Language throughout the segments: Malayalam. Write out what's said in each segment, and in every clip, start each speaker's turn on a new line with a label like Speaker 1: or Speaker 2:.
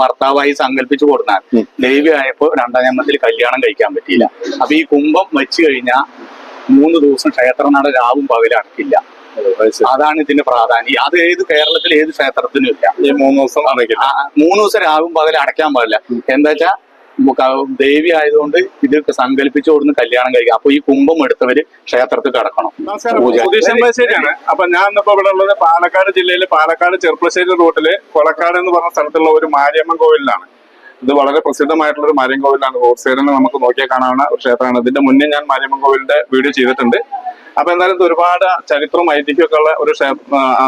Speaker 1: ഭർത്താവായി സങ്കല്പിച്ചു കൊടുത്താൽ. ദേവി രണ്ടാം ജന്മത്തിൽ കല്യാണം കഴിക്കാൻ പറ്റിയില്ല. അപ്പൊ ഈ കുംഭം വെച്ച് കഴിഞ്ഞാൽ മൂന്ന് ദിവസം ക്ഷേത്രനട രാവും പകലടക്കില്ല. അടക്കില്ല അതാണ് ഇതിന്റെ പ്രാധാന്യം. അത് ഏത് കേരളത്തിൽ ഏത് ക്ഷേത്രത്തിനും ഇല്ല.
Speaker 2: മൂന്ന് ദിവസം
Speaker 1: മൂന്ന് ദിവസം രാവും പകലും അടയ്ക്കാൻ പാടില്ല. എന്താ വെച്ചാ ദേവി ആയതുകൊണ്ട് ഇത് സങ്കല്പിച്ചു കൊടുന്ന് കല്യാണം കഴിക്കുക അപ്പൊ ഈ കുംഭം എടുത്തവര് ക്ഷേത്രത്തിൽ കടക്കണം.
Speaker 2: ശരിയാണ്. അപ്പൊ ഞാൻ ഇന്നിപ്പോ ഇവിടെ ഉള്ളത് പാലക്കാട് ജില്ലയിലെ പാലക്കാട് ചെറുപ്പശ്ശേരി റൂട്ടിൽ കൊളക്കാട് എന്ന് പറഞ്ഞ സ്ഥലത്തുള്ള ഒരു മാരിയമ്മൻ കോവിലാണ് ഇത് വളരെ പ്രസിദ്ധമായിട്ടുള്ള ഒരു മാരിയം കോവിലാണ്. റോഡ് സൈഡിൽ നമുക്ക് നോക്കിയാൽ കാണാവുന്ന ക്ഷേത്രമാണ്. ഇതിന്റെ മുന്നേ ഞാൻ മാരിയമ്മൻ കോവിലിന്റെ വീഡിയോ ചെയ്തിട്ടുണ്ട്. അപ്പൊ എന്തായാലും ഒരുപാട് ചരിത്രവും ഐതിഹ്യമൊക്കെ ഉള്ള ഒരു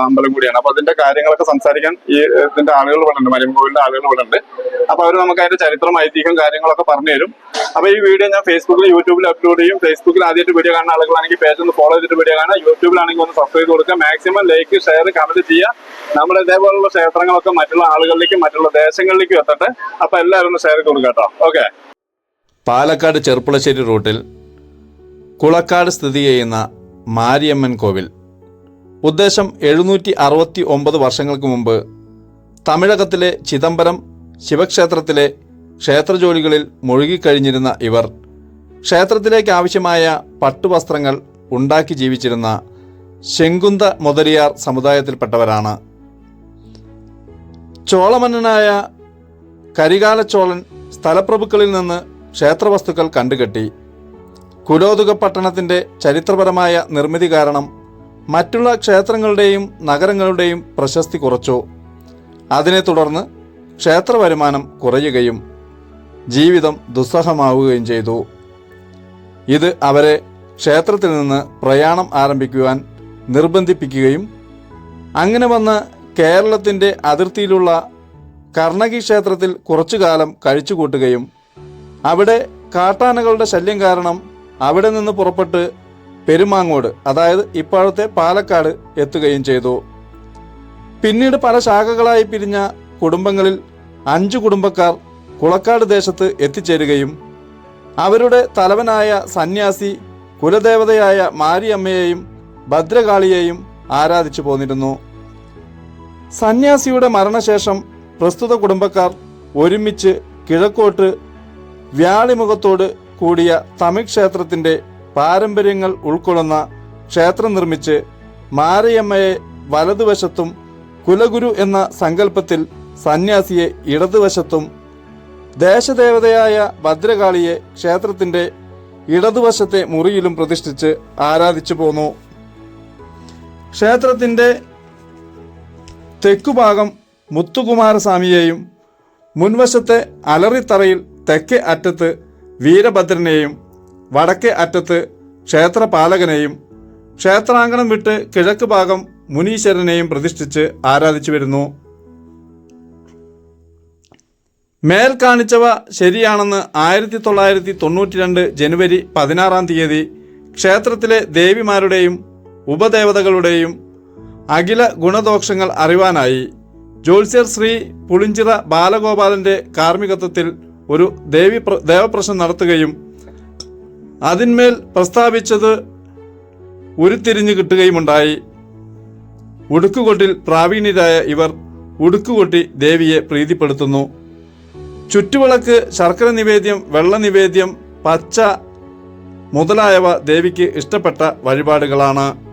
Speaker 2: അമ്പലം കൂടിയാണ്. അപ്പൊ അതിന്റെ കാര്യങ്ങളൊക്കെ സംസാരിക്കാൻ ഈ ഇതിന്റെ ആളുകൾ ഇവിടെ ഉണ്ട്. ആളുകൾ ഇവിടെ ഉണ്ട്. അപ്പൊ അവർ നമുക്ക് അതിന്റെ ചരിത്രം ഐതിഹ്യം കാര്യങ്ങളൊക്കെ പറഞ്ഞു തരും. അപ്പൊ ഈ വീഡിയോ ഞാൻ ഫേസ്ബുക്കിൽ യൂട്യൂബിൽ അപ്ലോഡ് ചെയ്യും. ഫേസ്ബുക്കിൽ ആദ്യമായിട്ട് വീഡിയോ കാണുന്ന ആളുകളാണെങ്കിൽ പേജ് ഒന്ന് ഫോളോ ചെയ്തിട്ട് വീഡിയോ കാണുക. യൂട്യൂബിലാണെങ്കിൽ ഒന്ന് സബ്സ്ക്രൈബ് ചെയ്ത് കൊടുക്കുക. മാക്സിമം ലൈക്ക് ഷെയർ കമന്റ് ചെയ്യുക. നമ്മുടെ ഇതേപോലുള്ള ക്ഷേത്രങ്ങളൊക്കെ മറ്റുള്ള ആളുകളിലേക്കും മറ്റുള്ള ദേശങ്ങളിലേക്കും എത്തട്ടെ. അപ്പൊ എല്ലാവരും ഒന്ന് ഷെയർ ചെയ്ത് കൊടുക്കുക കേട്ടോ. ഓക്കെ
Speaker 3: പാലക്കാട് ചെർപ്പുളശ്ശേരി റൂട്ടിൽ കുളക്കാട് സ്ഥിതി ചെയ്യുന്ന മാരിയമ്മൻ കോവിൽ. ഉദ്ദേശം എഴുന്നൂറ്റി അറുപത്തി ഒമ്പത് വർഷങ്ങൾക്ക് മുമ്പ് തമിഴകത്തിലെ ചിദംബരം ശിവക്ഷേത്രത്തിലെ ക്ഷേത്രജോലികളിൽ മുഴുകിക്കഴിഞ്ഞിരുന്ന ഇവർ ക്ഷേത്രത്തിലേക്ക് ആവശ്യമായ പട്ടുവസ്ത്രങ്ങൾ ഉണ്ടാക്കി ജീവിച്ചിരുന്ന ശെങ്കുന്ത മുതലിയാർ സമുദായത്തിൽപ്പെട്ടവരാണ്. ചോളമന്നനായ കരികാലച്ചോളൻ സ്ഥലപ്രഭുക്കളിൽ നിന്ന് ക്ഷേത്രവസ്തുക്കൾ കണ്ടുകെട്ടി കുലോതുക പട്ടണത്തിന്റെ ചരിത്രപരമായ നിർമ്മിതി കാരണം മറ്റുള്ള ക്ഷേത്രങ്ങളുടെയും നഗരങ്ങളുടെയും പ്രശസ്തി കുറച്ചു. അതിനെ തുടർന്ന് ക്ഷേത്ര വരുമാനം കുറയുകയും ജീവിതം ദുസ്സഹമാവുകയും ചെയ്തു. ഇത് അവരെ ക്ഷേത്രത്തിൽ നിന്ന് പ്രയാണം ആരംഭിക്കുവാൻ നിർബന്ധിപ്പിക്കുകയും അങ്ങനെ വന്ന് കേരളത്തിന്റെ അതിർത്തിയിലുള്ള കർണകി ക്ഷേത്രത്തിൽ കുറച്ചു കാലം കഴിച്ചുകൂട്ടുകയും അവിടെ കാട്ടാനകളുടെ ശല്യം കാരണം അവിടെ നിന്ന് പുറപ്പെട്ട് പെരുമാങ്ങോട് അതായത് ഇപ്പോഴത്തെ പാലക്കാട് എത്തുകയും ചെയ്തു. പിന്നീട് പല ശാഖകളായി പിരിഞ്ഞ കുടുംബങ്ങളിൽ അഞ്ചു കുടുംബക്കാർ കുളക്കാട് ദേശത്ത് എത്തിച്ചേരുകയും അവരുടെ തലവനായ സന്യാസി കുലദേവതയായ മാരിയമ്മയെയും ഭദ്രകാളിയെയും ആരാധിച്ചു പോന്നിരുന്നു. സന്യാസിയുടെ മരണശേഷം പ്രസ്തുത കുടുംബക്കാർ ഒരുമിച്ച് കിഴക്കോട്ട് വ്യാളിമുഖത്തോട് കൂടിയ തമിഴ് ക്ഷേത്രത്തിന്റെ പാരമ്പര്യങ്ങൾ ഉൾക്കൊള്ളുന്ന ക്ഷേത്രം നിർമ്മിച്ച് മാരയമ്മയെ വലതുവശത്തും കുലഗുരു എന്ന സങ്കല്പത്തിൽ സന്യാസിയെ ഇടതുവശത്തും ദേശദേവതയായ ഭദ്രകാളിയെ ക്ഷേത്രത്തിന്റെ ഇടതുവശത്തെ മുറിയിലും പ്രതിഷ്ഠിച്ച് ആരാധിച്ചു പോന്നു. ക്ഷേത്രത്തിന്റെ തെക്കുഭാഗം മുത്തുകുമാരസ്വാമിയെയും മുൻവശത്തെ അലറിത്തറയിൽ തെക്കേ അറ്റത്ത് വീരഭദ്രനെയും വടക്കേ അറ്റത്ത് ക്ഷേത്രപാലകനെയും ക്ഷേത്രാങ്കണം വിട്ട് കിഴക്ക് ഭാഗം മുനീശ്വരനെയും പ്രതിഷ്ഠിച്ച് ആരാധിച്ചു വരുന്നു. മേൽ കാണിച്ചവ ശരിയാണെന്ന് ആയിരത്തി തൊള്ളായിരത്തി തൊണ്ണൂറ്റി രണ്ട് ജനുവരി പതിനാറാം തീയതി ക്ഷേത്രത്തിലെ ദേവിമാരുടെയും ഉപദേവതകളുടെയും അഖില ഗുണദോഷങ്ങൾ അറിവാനായി ജ്യോത്സ്യർ ശ്രീ പുളിഞ്ചിറ ബാലഗോപാലന്റെ കാർമ്മികത്വത്തിൽ ഒരു ദേവി പ്ര- ദേവപ്രശ്നം നടത്തുകയും അതിന്മേൽ പ്രസ്താവിച്ചത് ഉരുത്തിരിഞ്ഞു കിട്ടുകയുമുണ്ടായി. ഉടുക്കുകൊട്ടിൽ പ്രാവീണ്യരായ ഇവർ ഉടുക്കുകൊട്ടി ദേവിയെ പ്രീതിപ്പെടുത്തുന്നു. ചുറ്റുവിളക്ക് ശർക്കര നിവേദ്യം വെള്ള നിവേദ്യം പച്ച മുതലായവ ദേവിക്ക് ഇഷ്ടപ്പെട്ട വഴിപാടുകളാണ്.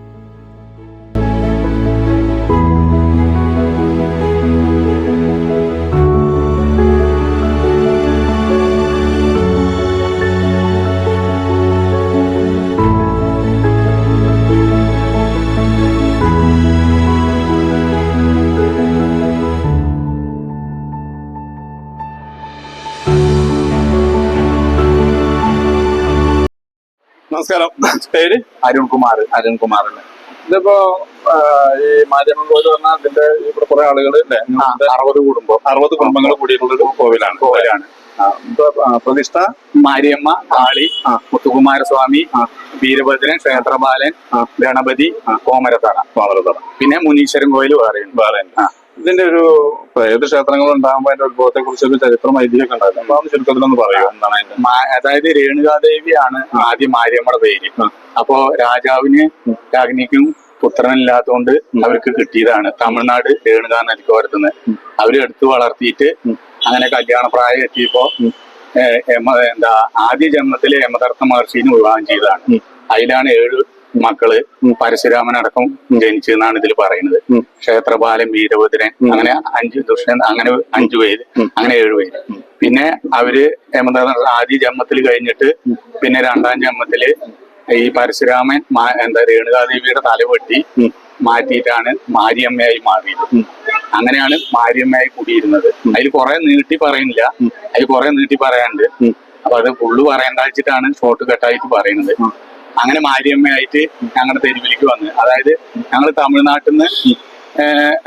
Speaker 2: നമസ്കാരം. പേര്?
Speaker 1: അരുൺകുമാർ. അരുൺകുമാർ
Speaker 2: ഇതിപ്പോ ഈ മാരിയമ്മൻ കോവിൽ പറഞ്ഞാൽ അതിന്റെ ഇവിടെ കുറെ ആളുകൾ
Speaker 1: അറുപത് കുടുംബം.
Speaker 2: അറുപത് കുടുംബങ്ങൾ കൂടിയിട്ടുള്ള ഒരു കോവിലാണ്.
Speaker 1: കോവിലാണ്.
Speaker 2: പ്രതിഷ്ഠ
Speaker 1: മാരിയമ്മ കാളി. മുത്തുകുമാരസ്വാമി. വീരഭദ്രൻ ക്ഷേത്രപാലൻ
Speaker 2: ആ.
Speaker 1: ഗണപതി കോമരത്തറ.
Speaker 2: കോമരത്തറ.
Speaker 1: പിന്നെ മുനീശ്വരൻ കോയിൽ
Speaker 2: വേറെ
Speaker 1: വേറെ.
Speaker 2: ഇതിന്റെ ഒരു ഏത് ക്ഷേത്രങ്ങൾ ഉണ്ടാകുമ്പോൾ അതിന്റെ ഉത്ഭവത്തെ കുറിച്ച് ഒരു ചരിത്രം ഐതിഹ്യമൊക്കെ ഉണ്ടായിരുന്നു. അപ്പൊ അത് ചുരുക്കത്തിലൊന്ന് പറയൂ എന്താണ് അതിന്റെ?
Speaker 1: അതായത് രേണുകാദേവിയാണ് ആദ്യം മാര്യമ്മയുടെ പേര്. അപ്പോ രാജാവിന് രാജ്ഞിക്കും പുത്രനില്ലാത്തതുകൊണ്ട് അവർക്ക് കിട്ടിയതാണ് തമിഴ്നാട് രേണുകാ നദിക്കോരത്തുനിന്ന്. അവർ എടുത്തു വളർത്തിയിട്ട് അങ്ങനെ കല്യാണ പ്രായം എത്തിയപ്പോ എന്താ ആദ്യ ജന്മത്തിലെ യമതർത്ഥ മഹർഷിനെ വിവാഹം ചെയ്തതാണ്. അതിലാണ് ഏഴ് മക്കൾ പരശുരാമനടക്കം ജനിച്ചതെന്നാണ് ഇതിൽ പറയുന്നത്. ക്ഷേത്രപാലൻ വീരഭദ്രൻ അങ്ങനെ അഞ്ച് ദുഷ്യൻ അങ്ങനെ അഞ്ചു പേര് അങ്ങനെ ഏഴു പേര്. പിന്നെ അവർ എന്താ ആദ്യ ജന്മത്തിൽ കഴിഞ്ഞിട്ട് പിന്നെ രണ്ടാം ജന്മത്തിൽ ഈ പരശുരാമൻ എന്താ രേണുകാദേവിയുടെ തല വെട്ടി മാറ്റിയിട്ടാണ് മാരിയമ്മയായി മാറിയത്. അങ്ങനെയാണ് മാരിയമ്മയായി കൂടിയിരുന്നത്. അതിൽ കുറെ നീട്ടി പറയുന്നില്ല. അതിൽ കുറെ നീട്ടി പറയാനുണ്ട്. അപ്പൊ അത് ഫുള്ള് പറയണ്ട വെച്ചിട്ടാണ് ഷോർട്ട് കട്ടായിട്ട് പറയുന്നത്. അങ്ങനെ മാരിയമ്മയായിട്ട് ഞങ്ങളുടെ തെരുവിലേക്ക് വന്ന്. അതായത് ഞങ്ങൾ തമിഴ്നാട്ടിൽ നിന്ന്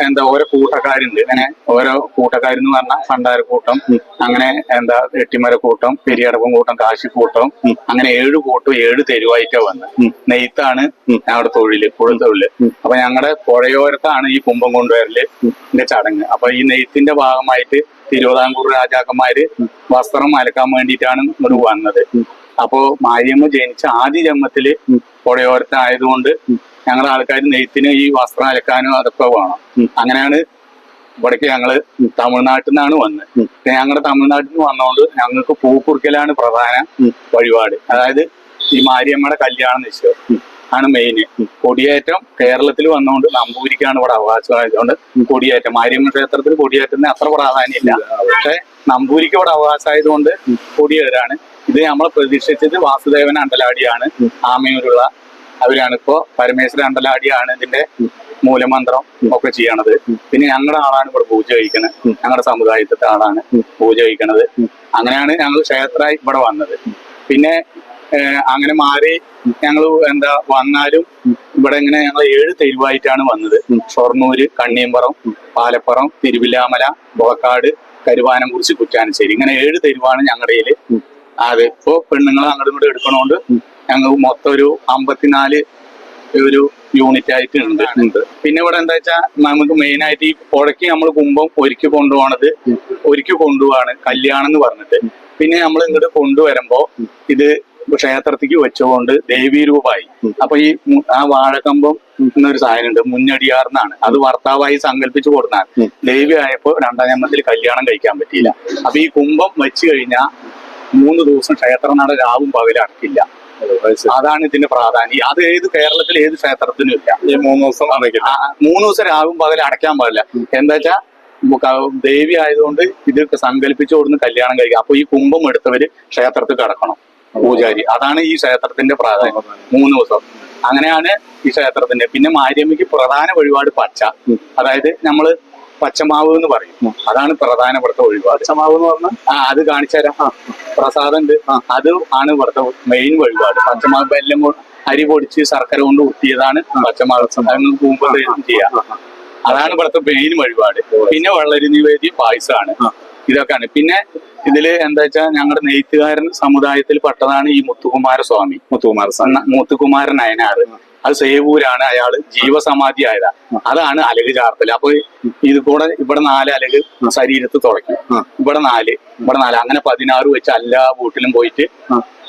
Speaker 1: എന്താ ഓരോ കൂട്ടക്കാരുണ്ട്. അങ്ങനെ ഓരോ കൂട്ടക്കാരെന്ന് പറഞ്ഞാൽ ഭണ്ഡാരക്കൂട്ടം അങ്ങനെ എന്താ എട്ടിമര കൂട്ടം പെരിയടപ്പം കൂട്ടം കാശിക്കൂട്ടം അങ്ങനെ ഏഴ് കൂട്ടം ഏഴ് തെരുവായിട്ടാ വന്ന്. നെയ്ത്താണ് ഞങ്ങളുടെ തൊഴിൽ പുഴ തൊഴിൽ. അപ്പൊ ഞങ്ങളുടെ പുഴയോരത്താണ് ഈ കുംഭം കൊണ്ടുവരൽ ചടങ്ങ്. അപ്പൊ ഈ നെയ്ത്തിന്റെ ഭാഗമായിട്ട് തിരുവിതാംകൂർ രാജാക്കന്മാര് വസ്ത്രം അലക്കാൻ വേണ്ടിയിട്ടാണ് ഇങ്ങോട്ട് വന്നത്. അപ്പോ മാരിയമ്മ ജനിച്ച ആദ്യ ജന്മത്തിൽ പുഴയോരത്തായതുകൊണ്ട് ഞങ്ങളുടെ ആൾക്കാർ നെയ്ത്തിന് ഈ വസ്ത്രം അലക്കാനും അതൊക്കെ വേണം. അങ്ങനെയാണ് ഇവിടേക്ക് ഞങ്ങൾ തമിഴ്നാട്ടിൽ നിന്നാണ് വന്നത്. ഞങ്ങളുടെ തമിഴ്നാട്ടിൽ നിന്ന് വന്നതുകൊണ്ട് ഞങ്ങൾക്ക് പൂക്കുറിക്കലാണ് പ്രധാന വഴിപാട്. അതായത് ഈ മാരിയമ്മയുടെ കല്യാണ നിശ്ചയം. ആണ് മെയിന് കൊടിയേറ്റം കേരളത്തിൽ വന്നുകൊണ്ട് നമ്പൂരിക്കാണ് ഇവിടെ അവകാശമായതുകൊണ്ട് കൊടിയേറ്റം. മാരിയമ്മ ക്ഷേത്രത്തിൽ കൊടിയേറ്റത്തിന് അത്ര പ്രാധാന്യമില്ല. പക്ഷെ നമ്പൂരിക്ക് ഇവിടെ അവകാശമായതുകൊണ്ട് കൊടിയേറാണ് ഇത് നമ്മളെ പ്രതീക്ഷിച്ചത് വാസുദേവൻ അണ്ടലാടിയാണ്. ആമയൂരുള്ള അവരാണ് ഇപ്പോ പരമേശ്വര അണ്ടലാടിയാണ് ഇതിന്റെ മൂലമന്ത്രം ഒക്കെ ചെയ്യണത്. പിന്നെ ഞങ്ങളുടെ ആളാണ് ഇവിടെ പൂജ കഴിക്കുന്നത് ഞങ്ങളുടെ സമുദായത്തിലെ ആളാണ് പൂജ കഴിക്കണത്. അങ്ങനെയാണ് ഞങ്ങൾ ക്ഷേത്രമായി ഇവിടെ വന്നത്. പിന്നെ അങ്ങനെ മാറി ഞങ്ങൾ എന്താ വന്നാലും ഇവിടെ ഇങ്ങനെ ഞങ്ങൾ ഏഴ് തെരുവായിട്ടാണ് വന്നത്. ഷൊർണൂര് കണ്ണിയമ്പറം പാലപ്പുറം തിരുവില്ലാമല ബോക്കാട് കരുവാനംകുറിച്ച് കുറ്റാനശ്ശേരി ഇങ്ങനെ ഏഴ് തെരുവാണ് ഞങ്ങളുടെ അത്. ഇപ്പോ പെണ്ണുങ്ങൾ അങ്ങോട്ടും ഇങ്ങോട്ടും എടുക്കണോണ്ട് ഞങ്ങൾ മൊത്തം ഒരു അമ്പത്തിനാല് ഒരു യൂണിറ്റ് ആയിട്ട് ഉണ്ട്. പിന്നെ ഇവിടെ എന്താ വെച്ചാൽ നമുക്ക് മെയിൻ ആയിട്ട് ഈ പുഴയ്ക്ക് നമ്മൾ കുമ്പം ഒരുക്കി കൊണ്ടുപോകണത് ഒരുക്കി കൊണ്ടുപോവാണ് കല്യാണം എന്ന് പറഞ്ഞിട്ട്. പിന്നെ നമ്മൾ ഇങ്ങോട്ട് കൊണ്ടുവരുമ്പോ ഇത് ക്ഷേത്രത്തിക്ക് വെച്ചുകൊണ്ട് ദേവീ രൂപമായി അപ്പൊ ഈ ആ വാഴക്കമ്പം എന്നൊരു സാധനം ഉണ്ട് മുന്നടിയാർന്നാണ്. അത് ഭർത്താവായി സങ്കല്പിച്ചു കൊടുത്താൽ ദേവി ആയപ്പോ രണ്ടാം ജന്മത്തിൽ കല്യാണം കഴിക്കാൻ പറ്റിയില്ല. അപ്പൊ ഈ കുമ്പം വെച്ച് കഴിഞ്ഞാൽ മൂന്ന് ദിവസം ക്ഷേത്രനട രാവും പകലും അടക്കില്ല. അതാണ് ഇതിന്റെ പ്രാധാന്യം. അത് ഏത് കേരളത്തിൽ ഏത് ക്ഷേത്രത്തിനും ഇല്ല.
Speaker 2: ഈ മൂന്ന് ദിവസം അടയ്ക്കില്ല
Speaker 1: മൂന്ന് ദിവസം രാവും പകലും അടയ്ക്കാൻ പാടില്ല. എന്താ വെച്ചാ ദേവി ആയതുകൊണ്ട് ഇത് സങ്കല്പിച്ചു കൊടുന്ന് കല്യാണം കഴിക്കുക. അപ്പൊ ഈ കുംഭം എടുത്തവര് ക്ഷേത്രത്തിൽ കിടക്കണം. പൂജാരി. അതാണ് ഈ ക്ഷേത്രത്തിന്റെ പ്രാധാന്യം. മൂന്ന് ദിവസം. അങ്ങനെയാണ് ഈ ക്ഷേത്രത്തിന്റെ. പിന്നെ മാര്യമ്മയ്ക്ക് പ്രധാന വഴിപാട് പച്ച. അതായത് നമ്മൾ പച്ചമാവ് എന്ന് പറയും. അതാണ് പ്രധാനപ്പെട്ട വഴിപാട്
Speaker 2: പച്ചമാവ് എന്ന് പറഞ്ഞാൽ
Speaker 1: ആ അത് കാണിച്ചു തരാം. പ്രസാദം ഉണ്ട് അത് ആണ് ഇവിടുത്തെ മെയിൻ വഴിപാട്. പച്ചമാവ് എല്ലാം അരി പൊടിച്ച് ശർക്കര കൊണ്ട് കുത്തിയതാണ് പച്ചമാവ് അതൊന്നും കൂമ്പത് ചെയ്യാം അതാണ് ഇവിടുത്തെ മെയിൻ വഴിപാട്. പിന്നെ വെള്ളരി നിവേദ്യം പായസമാണ്. ഇതൊക്കെയാണ്. പിന്നെ ഇതിൽ എന്താ വെച്ചാൽ ഞങ്ങളുടെ നെയ്ത്തുകാരൻ സമുദായത്തിൽ പെട്ടതാണ് ഈ മുത്തുകുമാര സ്വാമി മുത്തുകുമാര മുത്തുകുമാരൻ നയനാറ്. അത് സേവൂരാണ് അയാൾ ജീവസമാധി ആയതാ അതാണ് അലക് ചാർത്തൽ അപ്പൊ ഇത് കൂടെ ഇവിടെ നാല് അലക് ശരീരത്ത് തുടക്കി ഇവിടെ നാല് ഇവിടെ നാല്. അങ്ങനെ പതിനാറ് വെച്ച് എല്ലാ വീട്ടിലും പോയിട്ട്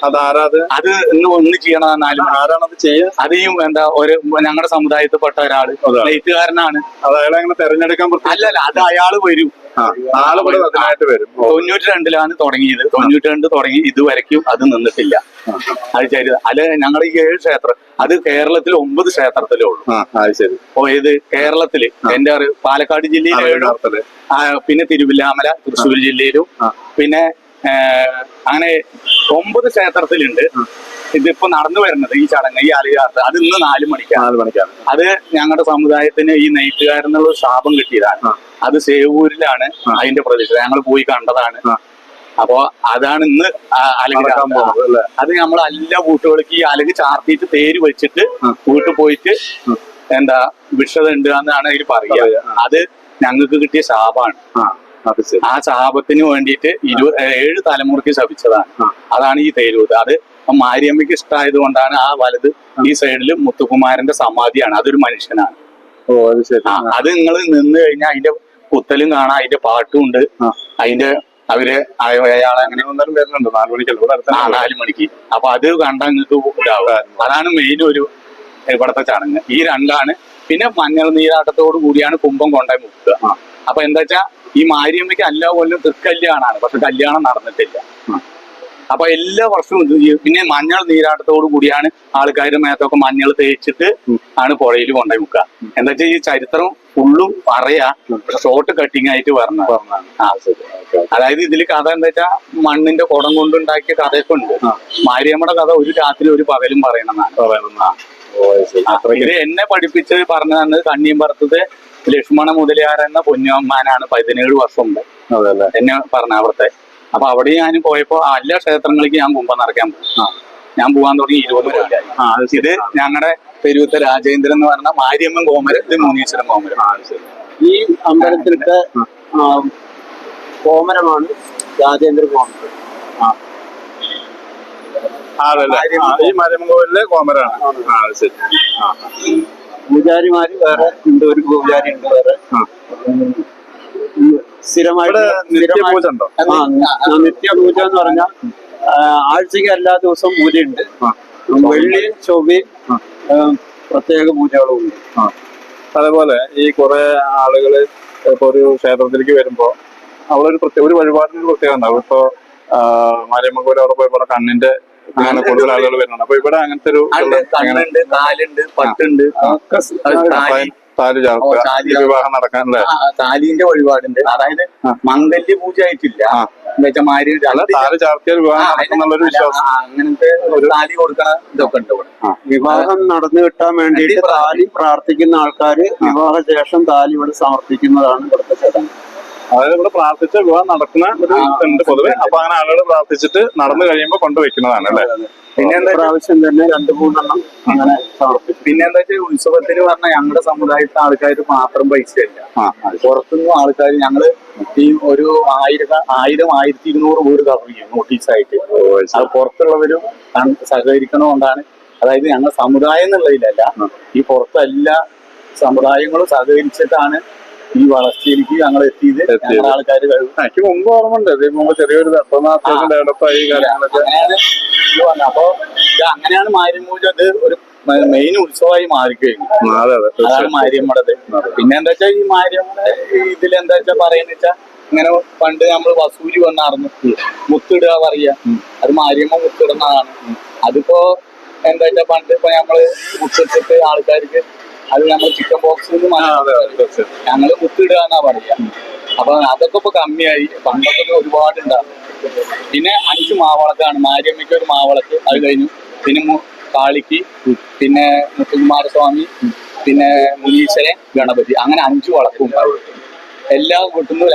Speaker 2: അതാരാ അത്
Speaker 1: ഇന്ന് ഒന്ന് ചെയ്യണമെന്നാലും
Speaker 2: ആരാണത് ചെയ്യുക
Speaker 1: അത് ഈ എന്താ ഒരു ഞങ്ങളുടെ സമുദായത്തിൽപ്പെട്ട
Speaker 2: ഒരാൾ.
Speaker 1: നെയ്ത്തുകാരനാണ്
Speaker 2: അത് അയാളെ അങ്ങനെ തെരഞ്ഞെടുക്കാൻ അല്ല
Speaker 1: അല്ല അത് അയാൾ വരും.
Speaker 2: ആൾ വരും.
Speaker 1: തൊണ്ണൂറ്റി രണ്ടിലാണ് തുടങ്ങിയത്. തൊണ്ണൂറ്റി രണ്ട് തുടങ്ങി ഇതുവരയ്ക്കും അത് നിന്നിട്ടില്ല. അത് ശരി അല്ല ഞങ്ങളുടെ ഈ ഏഴ് ക്ഷേത്രം അത് കേരളത്തിൽ ഒമ്പത് ക്ഷേത്രത്തിലേ ഉള്ളൂ.
Speaker 2: ശരി.
Speaker 1: ഓ ഇത് കേരളത്തിൽ. എന്റെ പാലക്കാട് ജില്ലയിലെ പിന്നെ തിരുവില്ലാമല തൃശ്ശൂർ ജില്ലയിലും. പിന്നെ അങ്ങനെ ഒമ്പത് ക്ഷേത്രത്തിലുണ്ട്. ഇതിപ്പോ നടന്നു വരുന്നത് ഈ ചടങ്ങ് ഈ അലിയാർത്ത് അത് ഇന്ന് നാല് മണിക്കാണ്.
Speaker 2: നാല് മണിക്കാണ്.
Speaker 1: അത് ഞങ്ങളുടെ സമുദായത്തിന് ഈ നെയ്ത്തുകാരെന്നുള്ള ശാപം കിട്ടിയതാണ്. അത് സേവൂരിലാണ് അതിന്റെ പ്രതീക്ഷ. ഞങ്ങൾ പോയി കണ്ടതാണ്. അപ്പോ അതാണ് ഇന്ന് അലക് അത് നമ്മൾ എല്ലാ വീട്ടുകൾക്ക് ഈ അലക് ചാർത്തിയിട്ട് തേര് വെച്ചിട്ട് വീട്ടിൽ പോയിട്ട് എന്താ വിഷത ഉണ്ട് എന്നാണ് അതിൽ പറയുക. അത് ഞങ്ങൾക്ക് കിട്ടിയ ശാപാണ്.
Speaker 2: ആ
Speaker 1: ശാപത്തിന് വേണ്ടിയിട്ട് ഇരു ഏഴ് തലമുറയ്ക്ക് ശപിച്ചതാണ്. അതാണ് ഈ തേരൂത്. അത് മാരിയമ്മയ്ക്ക് ഇഷ്ടമായത് കൊണ്ടാണ് ആ വലത് ഈ സൈഡിൽ മുത്തുകുമാരന്റെ സമാധിയാണ്. അതൊരു മനുഷ്യനാണ്.
Speaker 2: ഓ അത് ശരി.
Speaker 1: അത് നിങ്ങൾ നിന്ന് കഴിഞ്ഞാൽ അതിന്റെ കുത്തലും കാണാം അതിന്റെ പാട്ടും ഉണ്ട് അതിന്റെ അവർ അയ- അയാളെ അങ്ങനെ
Speaker 2: വന്നാലും വരുന്നുണ്ട്. നാല് മണിക്കല്ലോ
Speaker 1: ആ നാല് മണിക്ക്. അപ്പൊ അത് കണ്ടാൽ നിങ്ങൾക്ക് ഇതാവും അതാണ് മെയിൻ ഒരു ഇവിടത്തെ ചടങ്ങ്. ഈ രണ്ടാണ്. പിന്നെ മഞ്ഞൾ നീരാട്ടത്തോടു കൂടിയാണ് കുംഭം കൊണ്ടായി മുക്കുക. അപ്പൊ എന്താ വെച്ചാ ഈ മാരിയമ്മയ്ക്ക് എല്ലാ കൊല്ലം തൃക്കല്യാണാണ് പക്ഷെ കല്യാണം നടന്നിട്ടില്ല. അപ്പൊ എല്ലാ വർഷവും പിന്നെ മഞ്ഞൾ നീരാട്ടത്തോടു കൂടിയാണ് ആൾക്കാരുടെ മേത്തൊക്കെ മഞ്ഞൾ തേച്ചിട്ട് ആണ് പുഴയിൽ കൊണ്ടുപോയി മുക്കുക എന്താ വെച്ചാൽ ഈ ചരിത്രം ഫുള്ളും പറയാ. ഷോർട്ട് കട്ടിങ് ആയിട്ട് വരണം ആ. അതായത് ഇതിൽ കഥ എന്താ വെച്ചാ മണ്ണിന്റെ കുടം കൊണ്ടുണ്ടാക്കിയ കഥയൊക്കെ ഉണ്ട്. മാരിയമ്മയുടെ കഥ ഒരു രാത്രി ഒരു പകലും പറയണമെന്നാണ്. ഇത് എന്നെ പഠിപ്പിച്ച് പറഞ്ഞു തന്നത് കണ്ണിയമ്പറത്തത് ലക്ഷ്മണ മുതലിയാർ എന്ന പൊന്നുമാനാണ് പതിനേഴ് വർഷം
Speaker 2: അതല്ലേ?
Speaker 1: എന്നെ പറഞ്ഞ അവിടുത്തെ. അപ്പൊ അവിടെ ഞാൻ പോയപ്പോ എല്ലാ ക്ഷേത്രങ്ങളിലേക്ക് ഞാൻ കുമ്പം നടക്കാൻ പോകും ഞാൻ പോകാൻ തുടങ്ങി ഇരുപത്
Speaker 2: അത്
Speaker 1: ഇത് ഞങ്ങളുടെ പെരുവത്തെ രാജേന്ദ്രൻ എന്ന് പറഞ്ഞ മാരിയമ്മൻ കോമര ഇത് മുനീശ്വരൻ കോമര.
Speaker 4: ഈ അമ്പലത്തിലത്തെ കോമരമാണ് രാജേന്ദ്ര കോമര.
Speaker 2: ആ, അതല്ലേ? ആ, ഈ മരമങ്കോലിലെ കോമരാണ്. ആ ശരി. ആ.
Speaker 4: പൂജാരിമാര് വേറെ ഉണ്ട് ഒരു പൂജാരി ഉണ്ട് വേറെ. സ്ഥിരമായിട്ട്
Speaker 2: നിത്യപൂജ ഉണ്ടോ?
Speaker 4: നിത്യപൂജ എന്ന് പറഞ്ഞാൽ ആഴ്ചക്ക് എല്ലാ ദിവസവും പൂജയുണ്ട്. വെള്ളി ചൊവ്വ പ്രത്യേക പൂജകളും ഉണ്ട്
Speaker 2: അതേപോലെ ഈ കുറെ ആളുകൾ ഇപ്പൊ ഒരു ക്ഷേത്രത്തിലേക്ക് വരുമ്പോ അവിടെ ഒരു പ്രത്യേക ഒരു വഴിപാടിന് ഒരു പ്രത്യേകത ഉണ്ടാവും. ഇപ്പൊ മാരിയമ്മക്കോല അവിടെ പോയപ്പോ കണ്ണിന്റെ അങ്ങനെ കൂടുതൽ ആളുകൾ വരുന്നുണ്ട്. അപ്പൊ ഇവിടെ അങ്ങനത്തെ ഒരു
Speaker 1: കണ്ണുണ്ട് കാലുണ്ട് പട്ടുണ്ട് താലി
Speaker 2: വിവാഹം നടക്കാൻ
Speaker 1: താലിന്റെ വഴിപാടുണ്ട്. അതായത്
Speaker 2: മന്ദല്യ
Speaker 1: മംഗല്യ പൂജ ആയിട്ടില്ല
Speaker 2: ആ.
Speaker 1: എന്താ വെച്ചാൽ മാരി
Speaker 2: അല്ല താലി ചാർത്തിയാൽ വിവാഹം നടക്കുന്നുള്ളൊരു വിശ്വാസം.
Speaker 1: അങ്ങനത്തെ ഒരു താലി കൊടുക്കണ ഇതൊക്കെ ഉണ്ട് ഇവിടെ.
Speaker 4: വിവാഹം നടന്നു കിട്ടാൻ വേണ്ടിയിട്ട് താലി പ്രാർത്ഥിക്കുന്ന ആൾക്കാര് വിവാഹ ശേഷം താലി ഇവിടെ സമർപ്പിക്കുന്നതാണ് ഇവിടുത്തെ ചടങ്ങ്.
Speaker 2: അതായത് ഇവിടെ പ്രാർത്ഥിച്ച വിവാഹം നടക്കുന്ന ഒരു ഇതുണ്ട് പൊതുവെ. അപ്പൊ അങ്ങനെ ആളുകൾ പ്രാർത്ഥിച്ചിട്ട് നടന്നു കഴിയുമ്പോ കൊണ്ടുവയ്ക്കുന്നതാണ് അല്ലെ?
Speaker 1: പിന്നെ എന്താ
Speaker 4: പ്രാവശ്യം തന്നെ രണ്ടു മൂന്നെണ്ണം അങ്ങനെ സമർപ്പിച്ചു.
Speaker 1: പിന്നെ എന്താ വെച്ചാൽ ഉത്സവത്തിന് പറഞ്ഞാൽ ഞങ്ങളുടെ സമുദായത്തിൽ ആൾക്കാർ മാത്രം പൈസ ഇല്ല. പുറത്തുനിന്നും ആൾക്കാർ ഞങ്ങൾ ഈ ഒരു ആയിരം ആയിരം ആയിരത്തി ഇരുന്നൂറ് വീട് കവർ ചെയ്യും നോട്ടീസായിട്ട്. അത് പുറത്തുള്ളവരും സഹകരിക്കണോണ്ടാണ്. അതായത് ഞങ്ങളുടെ സമുദായം എന്നുള്ളതിലല്ല ഈ പുറത്തെല്ലാ സമുദായങ്ങളും സഹകരിച്ചിട്ടാണ് ഈ വളർച്ചയിലേക്ക് ഞങ്ങൾ എത്തിയത്. ആൾക്കാർ
Speaker 2: എനിക്ക് മുമ്പ് ഓർമ്മയുണ്ട്. ഇതിന് മുമ്പ് ചെറിയൊരു അത്യാവശ്യം ഡെവലപ്പായി കാര്യങ്ങളൊക്കെ?
Speaker 1: ഇത് അപ്പൊ അങ്ങനെയാണ് മാരിമൂല ഇത് ഒരു മെയിൻ ഉത്സവമായി മാറിക്കഴിഞ്ഞു.
Speaker 2: അതെ അതെ.
Speaker 1: അതാണ് മാരിയമ്മടത്. പിന്നെ എന്താ വെച്ചാൽ ഈ മാരിയമ്മയുടെ ഇതിൽ എന്താ വെച്ചാൽ പറയുന്ന വെച്ചാൽ ഇങ്ങനെ പണ്ട് നമ്മൾ വസൂരി വന്നാർന്നു മുത്തിടുക പറയാ അത് മാരിയമ്മ മുത്തിടുന്നതാണ്. അതിപ്പോ എന്താ വെച്ചാൽ പണ്ട് ഇപ്പൊ നമ്മൾ മുത്തിട്ടിട്ട് ആൾക്കാർക്ക് അത് നമ്മൾ ചിക്കൻ ബോക്സ്
Speaker 2: ഞങ്ങൾ
Speaker 1: ഞങ്ങൾ മുത്തിടുക എന്നാ പറയാ. അപ്പൊ അതൊക്കെ ഇപ്പൊ കമ്മിയായി. പണ്ടൊക്കെ ഒരുപാട് ഉണ്ടാവും പിന്നെ അഞ്ച് മാവളക്കാണ്. മാരിയമ്മയ്ക്ക് ഒരു മാവളക്ക്. അത് കഴിഞ്ഞു. പിന്നെ കാളിക്ക്. പിന്നെ മുത്തുകുമാരസ്വാമി പിന്നെ മുനീശ്വരൻ ഗണപതി. അങ്ങനെ അഞ്ച് വളക്കും ഉണ്ടാവും. എല്ലാ വീട്ടിൽ നിന്നും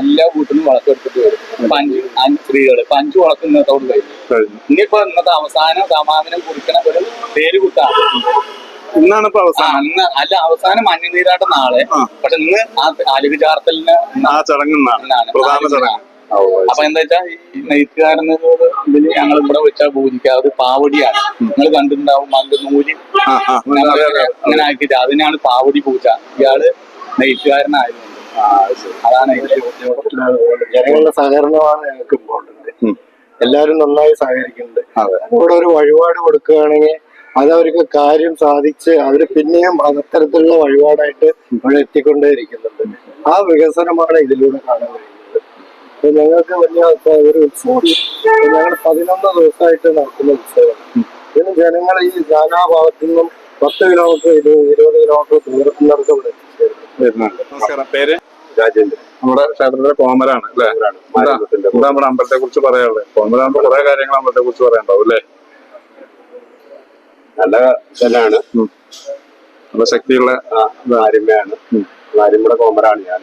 Speaker 1: എല്ലാ വീട്ടിൽ നിന്നും വളക്കെടുത്തിട്ട് വരും. അഞ്ച് അഞ്ച് സ്ത്രീകൾ ഇപ്പൊ അഞ്ച് വളക്ക് ഇന്നത്തോട് കഴിഞ്ഞു. ഇനിയിപ്പോ ഇന്നത്തെ അവസാനം സമാപനം കുറിക്കണ ഒരു പേര് കുത്താണ്
Speaker 2: ഇന്നാണ് ഇപ്പൊ അവസാനം
Speaker 1: അന്ന് അല്ല അവസാനം മഞ്ഞനീരാട്ടം നാളെ. പക്ഷെ ഇന്ന് ആ അലുകു ചാർത്തലിന്
Speaker 2: ആ ചടങ്ങ് ഇന്നാണ്. പ്രധാന ചടങ്ങ്.
Speaker 1: അപ്പൊ എന്താ വെച്ചാ ഈ നെയ്ത്തുകാരൻ ഇതിൽ ഞങ്ങൾ ഇവിടെ വെച്ചാൽ പൂജിക്കുക അത് പാവടിയാണ് നിങ്ങൾ കണ്ടിട്ടുണ്ടാവും അത് നൂൽ.
Speaker 2: ആ ആ
Speaker 1: ഇങ്ങനെ ഇങ്ങനെ ആക്കിയിട്ട് അതിനാണ് പാവടി പൂജ. ഇയാൾ നെയ്ത്തുകാരനായിരുന്നു അതാണ്
Speaker 5: ജനങ്ങളുടെ സഹകരണമാണ് ഞങ്ങൾക്ക് ഇമ്പോർട്ടന്റ് എല്ലാവരും നന്നായി സഹകരിക്കുന്നുണ്ട്. ഇവിടെ ഒരു വഴിപാട് കൊടുക്കുകയാണെങ്കിൽ അത് അവർക്ക് കാര്യം സാധിച്ച് അവർ പിന്നെയും അത്തരത്തിലുള്ള വഴിപാടായിട്ട് ഇവിടെ എത്തിക്കൊണ്ടേയിരിക്കുന്നുണ്ട്. ആ വികസനമാണ് ഇതിലൂടെ കാണാൻ കഴിയുന്നത് ഞങ്ങൾക്ക് വലിയ ഒരു ഉത്സവം ഞങ്ങൾ പതിനൊന്ന് ദിവസമായിട്ട് നടക്കുന്ന ഉത്സവം ഇതിന് ജനങ്ങൾ ഈ നാനാഭാഗത്തു നിന്നും പത്ത് കിലോമീറ്റർ ഇരുപത് ഇരുപത് കിലോമീറ്റർ ദൂരത്തുനിന്നൊക്കെ ഇവിടെ എത്തിച്ചേരുന്നു.
Speaker 2: നമസ്കാരം. പേര്?
Speaker 5: രാജേന്ദ്രൻ.
Speaker 2: നമ്മുടെ ക്ഷേത്രത്തിലെ കോമരാണ് അല്ലേ? നമ്മുടെ അമ്പലത്തെ കുറിച്ച് പറയാനുള്ളത്? കോമരാകുമ്പോ കുറെ കാര്യങ്ങൾ അമ്പലത്തെ കുറിച്ച് പറയാനുണ്ടാവും അല്ലേ?
Speaker 5: നല്ല സ്ഥലമാണ്
Speaker 2: നല്ല ശക്തിയുള്ള
Speaker 5: ആര്യമ്മയാണ്. ആര്യമ്മയുടെ കോമരാണ് ഞാൻ.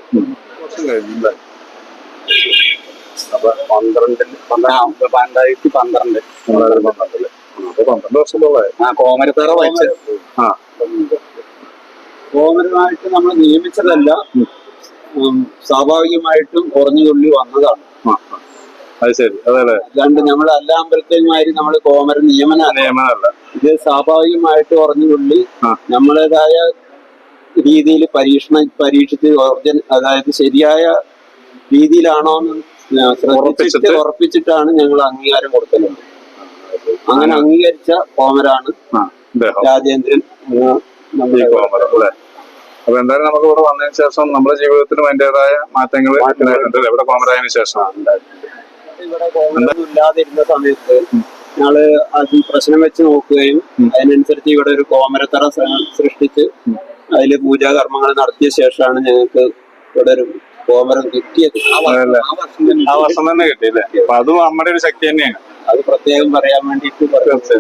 Speaker 5: അപ്പൊ പന്ത്രണ്ടിൽ
Speaker 1: രണ്ടായിരത്തി പന്ത്രണ്ട്.
Speaker 2: രണ്ടായിരത്തി പന്ത്രണ്ടിൽ അപ്പൊ പന്ത്രണ്ട് വർഷം പോലെ
Speaker 1: ആ കോമരത്തറ വായിച്ച
Speaker 2: ആ.
Speaker 4: കോമരമായിട്ട് നമ്മൾ നിയമിച്ചതല്ല. സ്വാഭാവികമായിട്ടും കുറഞ്ഞു തുള്ളി വന്നതാണ്.
Speaker 2: അത് ശരി. അതെ
Speaker 4: രണ്ട് നമ്മൾ എല്ലാ അമ്പലത്തിലുമായിട്ട് നമ്മൾ കോമര നിയമനമല്ല ഇത് സ്വാഭാവികമായിട്ട്
Speaker 2: ഉറഞ്ഞുള്ളി.
Speaker 4: നമ്മളേതായ രീതിയിൽ പരീക്ഷണ പരീക്ഷിച്ച് ഓർജൻ അതായത് ശരിയായ രീതിയിലാണോ ശ്രദ്ധിച്ചിട്ട്
Speaker 2: ഉറപ്പിച്ചിട്ട്.
Speaker 4: ഉറപ്പിച്ചിട്ടാണ് ഞങ്ങൾ അംഗീകാരം കൊടുക്കുന്നത്. അങ്ങനെ അംഗീകരിച്ച കോമരാണ് രാജേന്ദ്രൻ
Speaker 2: അപ്പൊ എന്തായാലും നമുക്ക് ഇവിടെ വന്നതിന് ശേഷം നമ്മുടെ ജീവിതത്തിനും അതിന്റേതായ മാറ്റങ്ങൾ ഇവിടെ കോമരായതിനു ശേഷം.
Speaker 4: ഇവിടെ കോൺഗ്രസ് ഇല്ലാതിരുന്ന സമയത്ത് ഞങ്ങൾ അത് പ്രശ്നം വെച്ച് നോക്കുകയും അതിനനുസരിച്ച് ഇവിടെ ഒരു കോമരത്തറ സൃഷ്ടിച്ച് അതിൽ പൂജാകർമ്മങ്ങൾ നടത്തിയ ശേഷമാണ് ഞങ്ങൾക്ക് ഇവിടെ ഒരു കോമരം കിട്ടിയത്.
Speaker 2: ആ വർഷം തന്നെ കിട്ടിയല്ലേ? അപ്പൊ അതും നമ്മുടെ ഒരു ശക്തി തന്നെയാണ്.
Speaker 4: അത് പ്രത്യേകം പറയാൻ വേണ്ടിയിട്ട് പറഞ്ഞു.